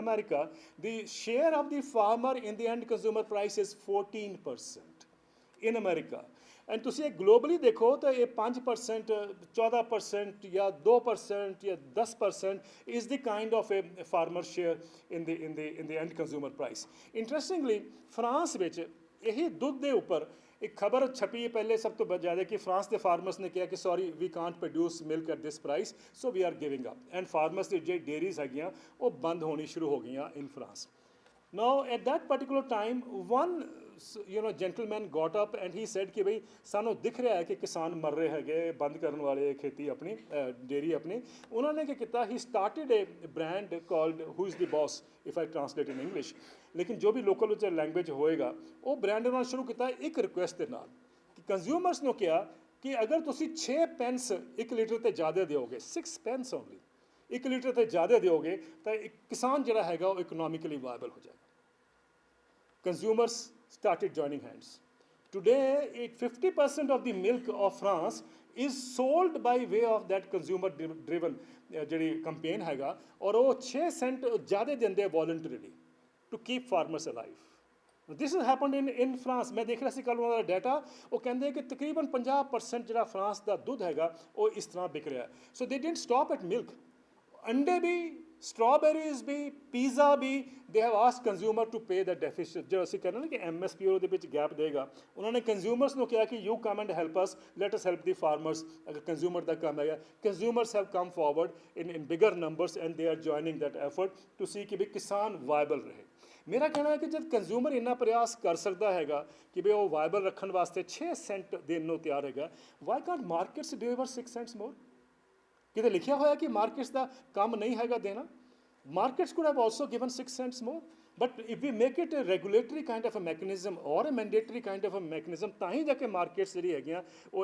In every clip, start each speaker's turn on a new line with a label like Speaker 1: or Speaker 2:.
Speaker 1: America, the share of the farmer in the end consumer price is 14% in America. And to say globally, देखो तो ये पांच percent, चौदह percent या दो percent या दस percent is the kind of a farmer share in the in the in the end consumer price. Interestingly, France बेचे यही दूध दे ऊपर ਇੱਕ ਖਬਰ ਛਪੀ ਪਹਿਲੇ ਸਭ ਤੋਂ ਜ਼ਿਆਦਾ ਕਿ ਫਰਾਂਸ ਦੇ ਫਾਰਮਰਸ ਨੇ ਕਿਹਾ ਕਿ sorry we can't produce milk at this price so we are giving up and farmers ਦੀ ਜਿਹੜੀ ਡੇਰੀਜ਼ ਹੈਗੀਆਂ, ਉਹ ਬੰਦ ਹੋਣੀ ਸ਼ੁਰੂ ਹੋ ਗਈਆਂ in France Now, at that particular time, one s- you know gentleman got up and he said ਕਿ ਬਈ ਸਾਨੂੰ ਦਿਖ ਰਿਹਾ ਹੈ ਕਿ ਕਿਸਾਨ ਮਰ ਰਹੇ ਹੈਗੇ ਬੰਦ ਕਰਨ ਵਾਲੇ ਖੇਤੀ ਆਪਣੀ ਡੇਰੀ ਆਪਣੀ ਉਹਨਾਂ ਨੇ ਕੀ ਕੀਤਾ he started a brand called who is the boss? If I translate in English ਲੇਕਿਨ ਜੋ ਵੀ ਲੋਕਲ ਉੱਚ ਲੈਂਗੁਏਜ ਹੋਏਗਾ ਉਹ ਬ੍ਰਾਂਡ ਨਾਲ ਸ਼ੁਰੂ ਕੀਤਾ ਇੱਕ ਰਿਕੁਐਸਟ ਦੇ ਨਾਲ ਕਿ ਕੰਜ਼ਿਊਮਰਸ ਨੂੰ ਕਿਹਾ ਕਿ ਅਗਰ ਤੁਸੀਂ 6 ਪੈਨਸ 1 ਲੀਟਰ ਤੇ ਜ਼ਿਆਦਾ ਦਿਓਗੇ 6 ਪੈਨਸ ਓਨਲੀ 1 ਲੀਟਰ ਤੇ ਜ਼ਿਆਦਾ ਦਿਓਗੇ ਤਾਂ ਇੱਕ ਕਿਸਾਨ ਜਿਹੜਾ ਹੈਗਾ ਉਹ ਇਕਨੋਮਿਕਲੀ ਵਾਇਬਲ ਹੋ ਜਾਏਗਾ consumers started joining hands. Today, 50% of the milk of France is sold by way of that consumer driven uh, campaign. And they 6 cents voluntarily to keep farmers alive. This has happened in, France. ਮੈਂ ਦੇਖ ਰਿਹਾ ਸੀ ਕੱਲ data. ਦਾ data ਉਹ ਕਹਿੰਦੇ ਕਿ ਤਕਰੀਬਨ 50% ਜਿਹੜਾ France ਦਾ ਦੁੱਧ ਹੈਗਾ ਉਹ ਇਸ ਤਰ੍ਹਾਂ ਵਿਕ ਰਿਹਾ ਸੋ ਦੇ ਡਿਡਨਟ ਸਟਾਪ ਐਟ ਮਿਲਕ ਅੰਡੇ ਸਟ੍ਰਾਬੇਰੀਜ਼ ਵੀ ਪੀਜ਼ਾ ਵੀ ਦੇ have ask consumer to pay ਦਾ ਡੈਫਿਸਿਟ ਜੋ ਅਸੀਂ ਕਹਿੰਦੇ ਨਾ ਕਿ ਐਮਐਸਪੀ ਉਹਦੇ ਵਿੱਚ ਗੈਪ ਦੇਗਾ ਉਹਨਾਂ ਨੇ ਕੰਜ਼ਿਊਮਰਸ ਨੂੰ ਕਿਹਾ ਕਿ you come and help us let us help the farmers ਅਗਰ ਕੰਜ਼ਿਊਮਰ ਦਾ ਕੰਮ ਹੈਗਾ consumers have come forward in in bigger numbers and they are joining that effort to see ਕਿ ਵੀ ਕਿਸਾਨ ਵਾਇਬਲ ਰਹੇ ਮੇਰਾ ਕਹਿਣਾ ਹੈ ਕਿ ਜਦ ਕੰਜ਼ਿਊਮਰ ਇੰਨਾ ਪ੍ਰਯਾਸ ਕਰ ਸਕਦਾ ਹੈਗਾ ਕਿ ਵੀ ਉਹ ਵਾਇਬਲ ਰੱਖਣ ਵਾਸਤੇ 6 ਸੈਂਟ ਦੇਣ ਨੂੰ ਤਿਆਰ ਹੈਗਾ why can't markets deliver 6 cents more ਕਿਤੇ ਲਿਖਿਆ ਹੋਇਆ ਕਿ ਮਾਰਕੀਟਸ ਦਾ ਕੰਮ ਨਹੀਂ ਹੈਗਾ ਦੇਣਾ markets could have also given 6 cents more But if we make it a regulatory kind of a mechanism or a mandatory kind of a mechanism, then the markets are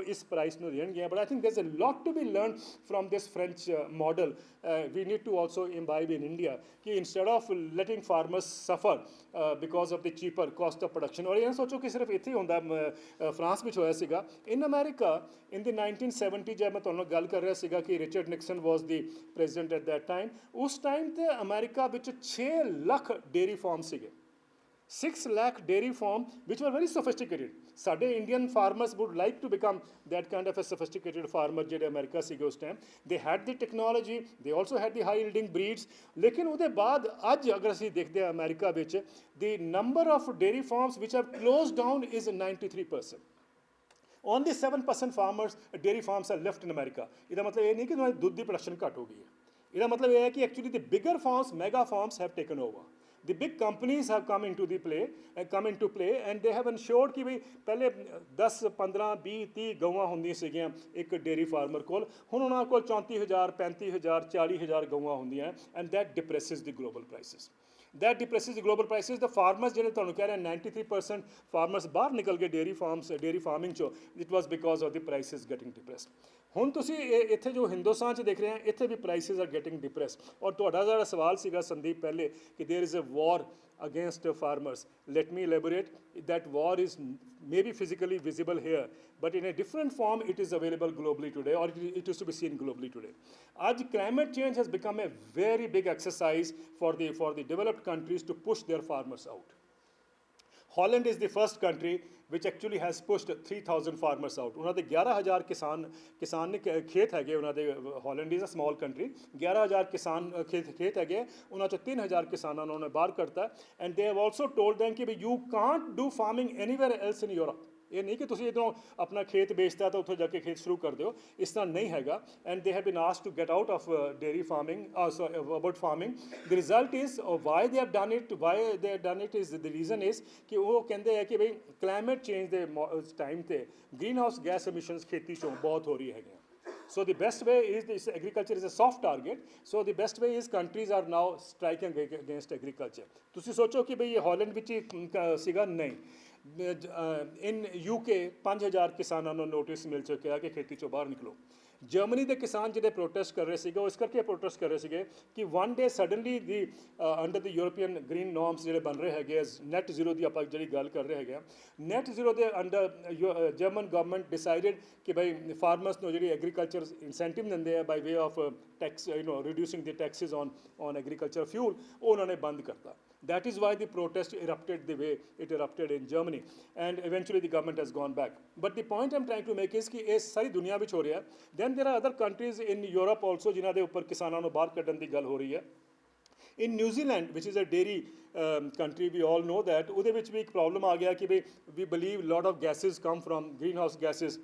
Speaker 1: this price. But I think there's a lot to be learned from this French uh, model. Uh, we need to also imbibe in India. Ki instead of letting farmers suffer uh, because of the cheaper cost of production, or even um, France which was in America, in the 1970s, when I was talking about Richard Nixon was the president at that time, at that time, America which 6 lakh dairy farms. Six lakh dairy farms, which were very sophisticated. Today, Indian farmers would like to become that kind of a sophisticated farmer, Jedi America Sigos time. They had the technology, they also had the high yielding breeds. Lekin Ude Bad Aj Agrasi America, the number of dairy farms which have closed down is 93%. Only 7% farmers, dairy farms are left in America. This means that the production is cut. This means that actually the bigger farms, mega farms have taken over. The big companies have come into the play uh, come into play and they have ensured ਕਿ ਵੀ ਪਹਿਲੇ 10 15 20 30 ਗਊਆਂ ਹੁੰਦੀਆਂ ਸੀਗੀਆਂ ਇੱਕ dairy farmer ਕੋਲ ਹੁਣ ਉਹਨਾਂ ਕੋਲ 34000 35000 40000 ਗਊਆਂ ਹੁੰਦੀਆਂ and that depresses the global prices that depresses the global prices the farmers ਜਿਹੜੇ ਤੁਹਾਨੂੰ ਕਹਿ ਰਹੇ 93% farmers ਬਾਹਰ ਨਿਕਲ ਗਏ dairy farms dairy farming ਚੋਂ it was because of the prices getting depressed ਹੁਣ ਤੁਸੀਂ ਇਹ- ਇੱਥੇ ਜੋ ਹਿੰਦੁਸਤਾਨ ਚ ਦੇਖ ਰਹੇ ਆ ਇੱਥੇ ਵੀ prices are getting depressed ਔਰ ਤੁਹਾਡਾ ਜਿਹੜਾ ਸਵਾਲ ਸੀਗਾ ਸੰਦੀਪ ਪਹਿਲੇ ਕਿ there is a war against the farmers. Let me elaborate. That war is maybe physically visible here but in a different form it is available globally today or it is to be seen globally today. ਅੱਜ climate change has become a very big exercise for the for the developed countries to push their farmers out Holland is the first country which actually has pushed 3000 farmers out. ਉਹਨਾਂ ਦੇ 11000 ਕਿਸਾਨ ਕਿਸਾਨ ਨੇ ਖੇਤ ਹੈਗੇ ਉਹਨਾਂ ਦੇ Holland is a small country 11000 ਕਿਸਾਨ ਖੇਤ ਖੇਤ ਹੈਗੇ ਉਹਨਾਂ ਚੋਂ 3000 ਕਿਸਾਨਾਂ ਨੂੰ ਉਹਨੇ ਬਾਹਰ ਕੱਢਤਾ and they have also told them ਕਿ we you can't do farming anywhere else in Europe ਇਹ ਨਹੀਂ ਕਿ ਤੁਸੀਂ ਇਧਰੋਂ ਆਪਣਾ ਖੇਤ ਵੇਚਦਾ ਤਾਂ ਉੱਥੇ ਜਾ ਕੇ ਖੇਤ ਸ਼ੁਰੂ ਕਰ ਦਿਓ। ਇਸ ਤਰ੍ਹਾਂ ਨਹੀਂ ਹੈਗਾ। And they have been asked to get out of dairy farming so about farming the result is why they have done it why they done it is the reason is ਕਿ ਉਹ ਕਹਿੰਦੇ ਆ ਕਿ ਬਈ ਕਲਾਈਮੇਟ ਚੇਂਜ ਦੇ time ਤੇ greenhouse gas emissions ਖੇਤੀ ਚੋਂ ਬਹੁਤ ਹੋ ਰਹੀ ਹੈਗੀਆਂ So the best way is this agriculture is a soft target. So the best way is countries are now striking ag- against agriculture. ਤੁਸੀਂ ਸੋਚੋ ਕਿ ਭਈ ਇਹ ਹਾਲੈਂਡ ਵਿੱਚ ਹੀ ਸੀਗਾ ਨਹੀਂ ਇਨ ਯੂਕੇ 5000 ਕਿਸਾਨਾਂ ਨੂੰ ਨੋਟਿਸ ਮਿਲ ਚੁੱਕਿਆ ਕਿ ਖੇਤੀ ਚੋਂ ਬਾਹਰ ਨਿਕਲੋ। ਜਰਮਨੀ ਦੇ ਕਿਸਾਨ ਜਿਹੜੇ ਪ੍ਰੋਟੈਸਟ ਕਰ ਰਹੇ ਸੀਗੇ, ਉਹ ਇਸ ਕਰਕੇ ਪ੍ਰੋਟੈਸਟ ਕਰ ਰਹੇ ਸੀਗੇ ਕਿ one day suddenly the under the European green norms ਜਿਹੜੇ ਬਣ ਰਹੇ ਹੈਗੇ ਨੈਟ ਜ਼ੀਰੋ ਦੀ ਆਪਾਂ ਜਿਹੜੀ ਗੱਲ ਕਰ ਰਹੇ ਹੈਗੇ ਆ ਨੈਟ ਜ਼ੀਰੋ ਦੇ ਅੰਡਰ ਜਰਮਨ ਗਵਰਨਮੈਂਟ ਡਿਸਾਈਡਡ ਕਿ ਭਾਈ ਫਾਰਮਰਸ ਨੂੰ ਜਿਹੜੀ ਐਗਰੀਕਲਚਰ ਇਨਸੈਂਟਿਵ ਦਿੰਦੇ ਆ by way of tax you know reducing the taxes on on agriculture fuel ਉਹ ਉਹਨਾਂ ਨੇ ਬੰਦ ਕਰਤਾ। That is why the protest erupted the way it erupted in Germany. And eventually the government has gone back. But the point I'm trying to make is that this is Then there are other countries in Europe also, which in New Zealand, which is a dairy um, country, we all know that, there is a problem that we believe a lot of gases come from greenhouse gases,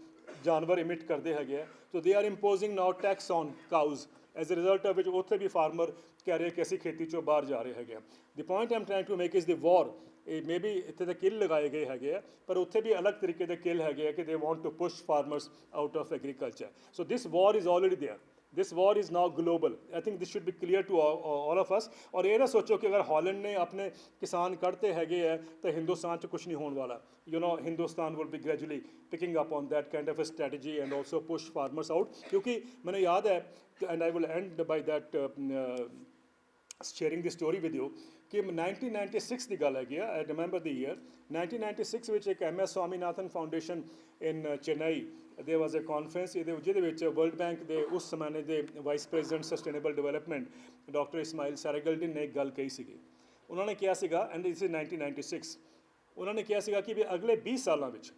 Speaker 1: janwar emit karde So they are imposing now tax on cows. As a result of which, also the farmer ਕਹਿ ਰਹੇ ਕਿ ਅਸੀਂ ਖੇਤੀ ਚੋਂ ਬਾਹਰ ਜਾ ਰਹੇ ਹੈਗੇ ਆ। The point I'm trying to make is the war. ਇਹ ਮੇਬੀ ਇੱਥੇ ਤਾਂ ਕਿੱਲ ਲਗਾਏ ਗਏ ਹੈਗੇ ਆ, ਪਰ ਉੱਥੇ ਵੀ ਅਲੱਗ ਤਰੀਕੇ ਦੇ ਕਿੱਲ ਹੈਗੇ ਆ ਕਿ they want to push farmers out of agriculture so this war is already there this war is now global I think this should be clear to all of us ਔਰ ਇਹ ਨਾ ਸੋਚੋ ਕਿ ਅਗਰ ਹਾਲੈਂਡ ਨੇ ਆਪਣੇ ਕਿਸਾਨ ਕੱਢਤੇ ਹੈਗੇ ਆ ਤਾਂ ਹਿੰਦੁਸਤਾਨ 'ਚ ਕੁਝ ਨਹੀਂ ਹੋਣ ਵਾਲਾ you know Hindustan will be gradually picking up on that kind of a strategy and also push farmers out. ਕਿਉਂਕਿ ਮੈਨੂੰ ਯਾਦ ਹੈ and I will end by uh, sharing the story sharing the story with you ਕਿ 1996 ਦੀ ਗੱਲ ਹੈਗੀ ਆ I remember the year 1996 ਵਿੱਚ ਇੱਕ MS Swaminathan foundation in Chennai there was a conference ਇਹਦੇ, ਜਿਹਦੇ ਵਿੱਚ ਵਰਲਡ ਬੈਂਕ ਦੇ ਉਸ ਜ਼ਮਾਨੇ ਦੇ vice president sustainable development doctor Ismail Serageldin ਨੇ ਇੱਕ ਗੱਲ ਕਹੀ ਸੀਗੀ ਉਹਨਾਂ ਨੇ ਕਿਹਾ ਸੀਗਾ ਐਂਡ ਇਸ ਇਜ਼ 1996 ਉਹਨਾਂ ਨੇ ਕਿਹਾ ਸੀਗਾ ਕਿ ਵੀ ਅਗਲੇ 20 ਸਾਲਾਂ ਵਿੱਚ,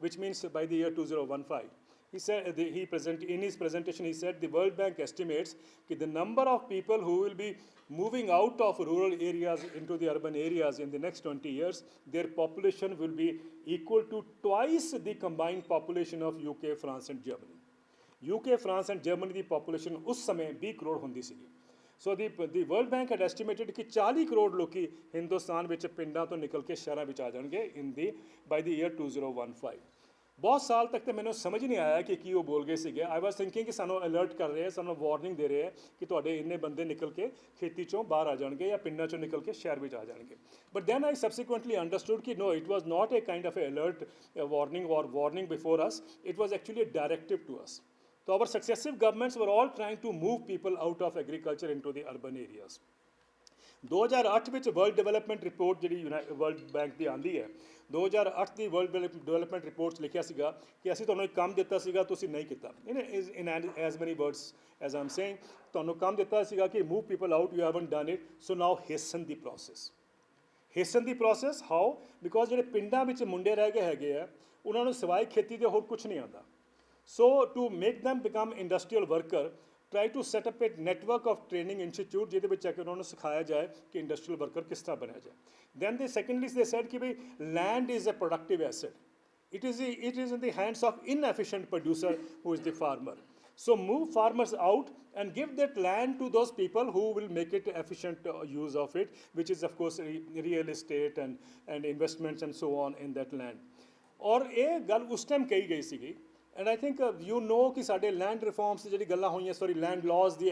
Speaker 1: which means by the year 2015. He said uh, he present in his presentation he said the World Bank estimates that the number of people who will be moving out of rural areas into the urban areas in the next 20 years, their population will be equal to twice the combined population of UK, France and Germany. UK, France and Germany the population ਉਸ ਸਮੇਂ 20 crore. ਹੁੰਦੀ ਸੀਗੀ so the the world bank had 40 crore ਲੋਕੀ Hindustan, ਵਿੱਚ ਪਿੰਡਾਂ to, ਨਿਕਲ ਕੇ ਸ਼ਹਿਰਾਂ ਵਿੱਚ ਆ ਜਾਣਗੇ ਇਨ 2015 ਬਹੁਤ ਸਾਲ ਤੱਕ ਤੇ ਮੈਨੂੰ ਸਮਝ ਨਹੀਂ ਆਇਆ ਕਿ ਕੀ ਉਹ ਬੋਲ ਗਏ ਸੀਗੇ। ਆਈ ਵਾਸ ਥਿੰਕਿੰਗ ਕਿ ਸਾਨੂੰ ਅਲਰਟ ਕਰ ਰਹੇ ਆ, ਸਾਨੂੰ ਵਾਰਨਿੰਗ ਦੇ ਰਹੇ ਆ ਕਿ ਤੁਹਾਡੇ ਇੰਨੇ ਬੰਦੇ ਨਿਕਲ ਕੇ ਖੇਤੀ ਚੋਂ ਬਾਹਰ ਆ ਜਾਣਗੇ ਜਾਂ ਪਿੰਡਾਂ ਚੋਂ ਨਿਕਲ ਕੇ ਸ਼ਹਿਰ ਵਿੱਚ ਆ ਜਾਣਗੇ। But then I subsequently understood ਕਿ no it was not a kind of alert warning or warning before us it was actually a directive to us So our successive governments were all trying to move people out of agriculture into the urban areas. 2008 ਵਿੱਚ world development report ਜਿਹੜੀ world bank ਦੀ ਆਂਦੀ ਹੈ 2008 ਦੀ world development report 'ਚ ਲਿਖਿਆ ਸੀਗਾ ਕਿ ਅਸੀਂ ਤੁਹਾਨੂੰ ਇੱਕ ਕੰਮ ਦਿੱਤਾ ਸੀਗਾ, ਤੁਸੀਂ ਨਹੀਂ ਕੀਤਾ। In in as many words as I'm saying ਤੁਹਾਨੂੰ ਕੰਮ ਦਿੱਤਾ ਸੀਗਾ ਕਿ move people out you haven't done it so now hasten the process hasten the process how because ਜਿਹੜੇ ਪਿੰਡਾਂ ਵਿੱਚ ਮੁੰਡੇ ਰਹਿ ਗਏ ਹੈਗੇ ਆ, ਉਹਨਾਂ ਨੂੰ ਸਿਵਾਏ ਖੇਤੀ ਦੇ ਹੋਰ ਕੁਝ ਨਹੀਂ ਆਉਂਦਾ। So to make them become industrial worker try to set up it network of training institute ਜਿਹਦੇ ਵਿੱਚ ਆ ਕੇ ਉਹਨਾਂ ਨੂੰ ਸਿਖਾਇਆ ਜਾਏ ਕਿ ਇੰਡਸਟਰੀਅਲ ਵਰਕਰ ਕਿਸ ਤਰ੍ਹਾਂ ਬਣਿਆ ਜਾਏ ਦੈਨ ਦੇ ਸੈਕੰਡਲੀ ਦੇ ਸੈਡ ਕਿ ਭਈ land is a productive asset it is it is in the hands of inefficient producer who is the farmer So move farmers out and give that land to those people who will make it efficient use of it, which is of course real estate and, and investments and so on in that land. और ये गल उस time कही गई सी and I think you know ਕਿ ਸਾਡੇ land reforms ਦੀ ਜਿਹੜੀ ਗੱਲਾਂ ਹੋਈਆਂ ਸੌਰੀ ਲੈਂਡ ਲਾਜ਼ ਦੀ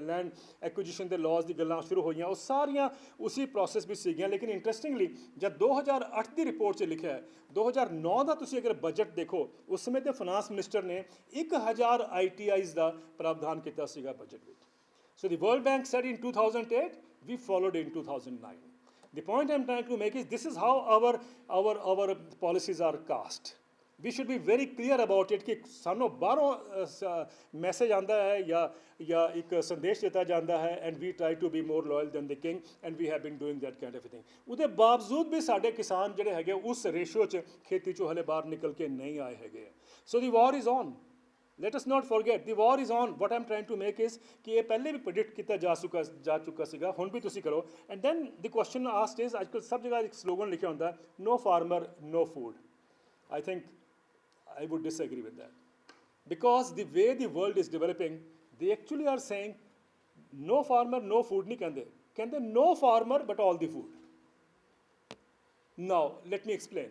Speaker 1: ਲੈਂਡ ਐਕੁਜੀਸ਼ਨ ਦੇ ਲਾਜ਼ ਦੀ ਗੱਲਾਂ ਸ਼ੁਰੂ ਹੋਈਆਂ ਉਹ ਸਾਰੀਆਂ ਉਸੇ ਪ੍ਰੋਸੈਸ ਵਿੱਚ ਸੀਗੀਆਂ ਲੇਕਿਨ ਇੰਟਰਸਟਿੰਗਲੀ ਜਦ 2008 ਦੀ ਰਿਪੋਰਟ 'ਚ ਲਿਖਿਆ ਹੈ 2009 ਦਾ ਤੁਸੀਂ ਅਗਰ ਬਜਟ ਦੇਖੋ ਉਸ ਸਮੇਂ ਤੇ ਫਾਈਨਾਂਸ ਮਿਨਿਸਟਰ ਨੇ 1000 ਆਈਟੀਆਈਜ਼ ਦਾ ਪ੍ਰਾਵਧਾਨ ਕੀਤਾ ਸੀਗਾ ਬਜਟ ਵਿੱਚ So the World Bank said in 2008, we followed in 2009. The point I'm trying to make is this is how our, our, our policies are cast. We should be very clear about it ਕਿ ਸਾਨੂੰ ਬਾਹਰੋਂ message ਆਂਦਾ ਹੈ ਜਾਂ ਜਾਂ ਇੱਕ ਸੰਦੇਸ਼ ਦਿੱਤਾ ਜਾਂਦਾ ਹੈ and we try to be more loyal than the king and we have been doing that kind of thing ਉਹਦੇ ਬਾਵਜੂਦ ਵੀ ਸਾਡੇ ਕਿਸਾਨ ਜਿਹੜੇ ਹੈਗੇ ਉਸ ਰੇਸ਼ੋ 'ਚ ਖੇਤੀ 'ਚੋਂ ਹਲੇ ਬਾਹਰ ਨਿਕਲ ਕੇ ਨਹੀਂ ਆਏ ਹੈਗੇ so the war is on let us not forget, the war is on. What i'm trying to make is ਕਿ ਇਹ ਪਹਿਲੇ ਵੀ ਪ੍ਰੈਡਿਕਟ ਕੀਤਾ ਜਾ ਚੁੱਕਾ ਜਾ ਚੁੱਕਾ ਸੀਗਾ ਹੁਣ ਵੀ ਤੁਸੀਂ ਕਰੋ and then the question asked is ਅੱਜਕੱਲ ਸਭ ਜਗ੍ਹਾ ਇੱਕ ਸਲੋਗਨ ਲਿਖਿਆ ਹੁੰਦਾ no farmer no food I think I would disagree with that. Because the way the world is developing, they actually are saying, no farmer, no food, ni can they? Can they no farmer, but all the food? Now, let me explain.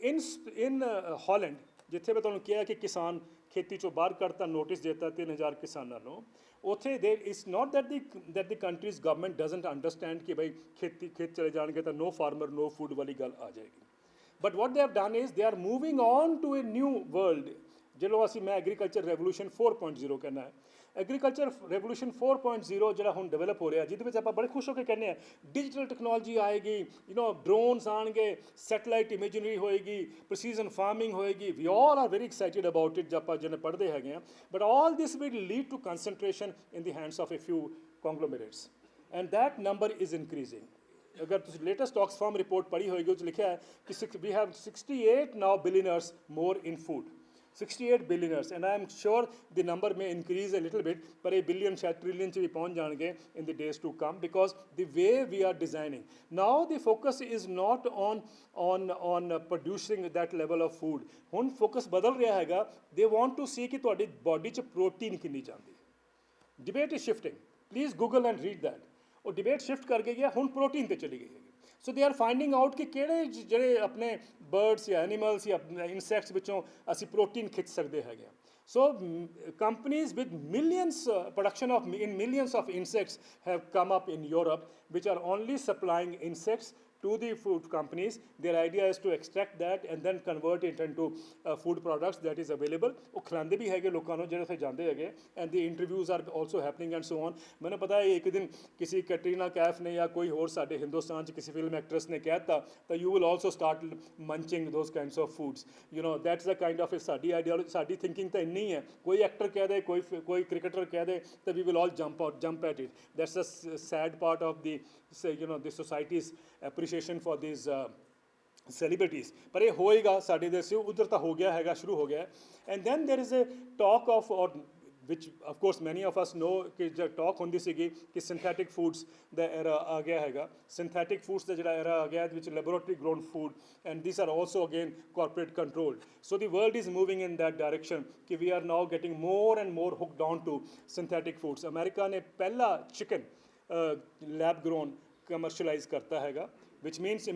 Speaker 1: In, in uh, Holland, ਜਿੱਥੇ ਮੈਂ ਤੁਹਾਨੂੰ ਕਿਹਾ ਕਿ ਕਿਸਾਨ ਖੇਤੀ ਚੋਂ ਬਾਹਰ ਕਰਤਾ ਨੋਟਿਸ ਦਿੱਤਾ 3000 ਕਿਸਾਨਾਂ ਨੂੰ ਉਥੇ ਦੇ it's not that the that the country's government doesn't understand ਕਿ ਭਾਈ ਖੇਤੀ ਖੇਤ ਚਲੇ ਜਾਣਗੇ ਤਾਂ ਨੋ ਫਾਰਮਰ ਨੋ ਫੂਡ ਵਾਲੀ ਗੱਲ ਆ ਜਾਏਗੀ but what they have done is they are moving on to a new world. ਜਿਹਨੂੰ ਅਸੀਂ ਮੈਂ ਐਗਰੀਕਲਚਰ ਰੈਵੋਲੂਸ਼ਨ 4.0 ਕਹਿੰਦਾ ਐਗਰੀਕਲਚਰ ਰੈਵੋਲੂਸ਼ਨ 4.0 ਜਿਹੜਾ ਹੁਣ ਡਿਵੈਲਪ ਹੋ ਰਿਹਾ ਜਿਹਦੇ ਵਿੱਚ ਆਪਾਂ ਬੜੇ ਖੁਸ਼ ਹੋ ਕੇ ਕਹਿੰਦੇ ਆ ਡਿਜੀਟਲ ਟੈਕਨੋਲੋਜੀ ਆਏਗੀ ਯੂ نو ਡਰੋਨਸ ਆਣਗੇ ਸੈਟੇਲਾਈਟ ਇਮੇਜਿਨਰੀ ਹੋਏਗੀ ਪ੍ਰੀਸੀਜ਼ਨ ਫਾਰਮਿੰਗ ਹੋਏਗੀ we all are very excited about it ਆਪਾਂ ਜਿਹਨੇ ਪੜ੍ਹਦੇ ਹੈਗੇ ਆ but all this will lead to concentration in the hands of a few conglomerates and that number is increasing ਅਗਰ ਤੁਸੀਂ ਲੇਟੈਸਟ ਆਕਸਫਾਰਮ ਰਿਪੋਰਟ ਪੜ੍ਹੀ ਹੋਏਗੀ ਉਹ ਚ ਲਿਖਿਆ ਹੈ ਕਿ we have 68 now billionaires more in food 68 billionaires and I am sure the number may increase a little bit ਪਰ ਇਹ ਬਿਲੀਅਨ ਸ਼ਾਇਦ ਟ੍ਰਿਲੀਅਨ ਚ ਵੀ ਪਹੁੰਚ ਜਾਣਗੇ in the days to come because the way we are designing now the focus is not on on on producing that level of food ਹੁਣ focus ਬਦਲ ਰਿਹਾ ਹੈਗਾ ਦੇ ਵਾਂਟ ਟੂ ਸੀ ਕਿ ਤੁਹਾਡੀ ਬਾਡੀ ਚ ਪ੍ਰੋਟੀਨ ਕਿੰਨੀ ਜਾਂਦੀ debate is shifting please Google and read that ਉਹ ਡਿਬੇਟ ਸ਼ਿਫਟ ਕਰ ਗਈ ਹੈ, ਹੁਣ ਪ੍ਰੋਟੀਨ ਤੇ ਚਲੀ ਗਈ ਹੈ। ਸੋ ਦੇ ਆਰ ਫਾਈਂਡਿੰਗ ਆਊਟ ਕਿ ਕਿਹੜੇ ਜਿਹੜੇ ਆਪਣੇ ਬਰਡਸ ਜਾਂ ਐਨੀਮਲਸ ਜਾਂ ਇਨਸੈਕਟਸ ਵਿੱਚੋਂ ਅਸੀਂ ਪ੍ਰੋਟੀਨ ਖਿੱਚ ਸਕਦੇ ਹੈਗੇ ਹਾਂ। So companies with millions production of in millions of insects have come up in Europe which are only supplying insects to the food companies. Their idea is to extract that and then convert it into uh, food products that is available. ਉਹ ਖਲਾਂਦੇ ਵੀ ਹੈਗੇ ਲੋਕਾਂ ਨੂੰ ਜਿਹੜੇ ਉੱਥੇ ਜਾਂਦੇ ਹੈਗੇ and the interviews are also happening and so on ਮੈਨੂੰ ਪਤਾ ਹੈ ਇੱਕ ਦਿਨ ਕਿਸੇ ਕੈਟਰੀਨਾ ਕੈਫ ਨੇ ਜਾਂ ਕੋਈ ਹੋਰ ਸਾਡੇ ਹਿੰਦੁਸਤਾਨ 'ਚ ਕਿਸੇ ਫਿਲਮ ਐਕਟਰੈਸ ਨੇ ਕਹਿਤਾ ਤਾਂ you will also start munching those kinds of foods you know that's the kind of ਸਾਡੀ ਆਈਡੀਆਲੋਜੀ ਸਾਡੀ ਥਿੰਕਿੰਗ ਤਾਂ ਇੰਨੀ ਹੈ ਕੋਈ ਐਕਟਰ ਕਹਿ ਦੇ ਕੋਈ ਕੋਈ ਕ੍ਰਿਕਟਰ ਕਹਿ ਦੇ ਤਾਂ we will all jump out jump at it that's a sad part of the say, you know, the society's appreciation for these uh, celebrities. But it will happen, it has And then there is a talk of, which of course many of us know, that talk on this that synthetic foods, the era Synthetic foods, the era which is laboratory grown food, and these are also again corporate controlled. So the world is moving in that direction, that we are now getting more and more hooked on to synthetic foods. America has first chicken, uh, lab grown commercialise ਕਰਤਾ ਹੈਗਾ which means